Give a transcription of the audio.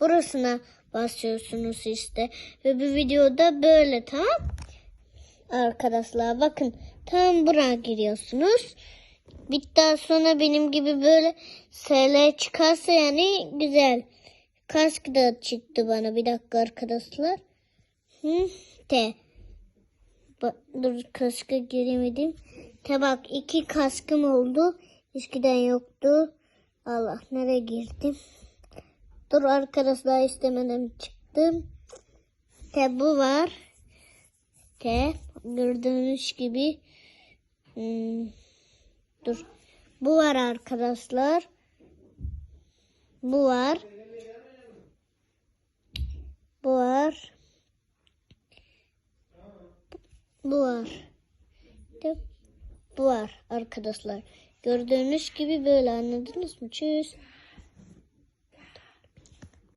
burasına basıyorsunuz işte. Ve bu videoda böyle tamam. Arkadaşlar bakın tam buraya giriyorsunuz. Bitten sonra benim gibi böyle SL çıkarsa yani güzel. Kask da çıktı bana bir dakika arkadaşlar. Hı, te. Ba- dur kaska giremedim. Te bak iki kaskım oldu. Eskiden yoktu. Allah nereye girdim? Dur arkadaşlar istemeden çıktım. Te bu var. Te gördüğünüz gibi. Hmm, dur. Bu var arkadaşlar. Bu var. Bu var. Bu var. Bu var arkadaşlar. Gördüğünüz gibi böyle anladınız mı? Çüz.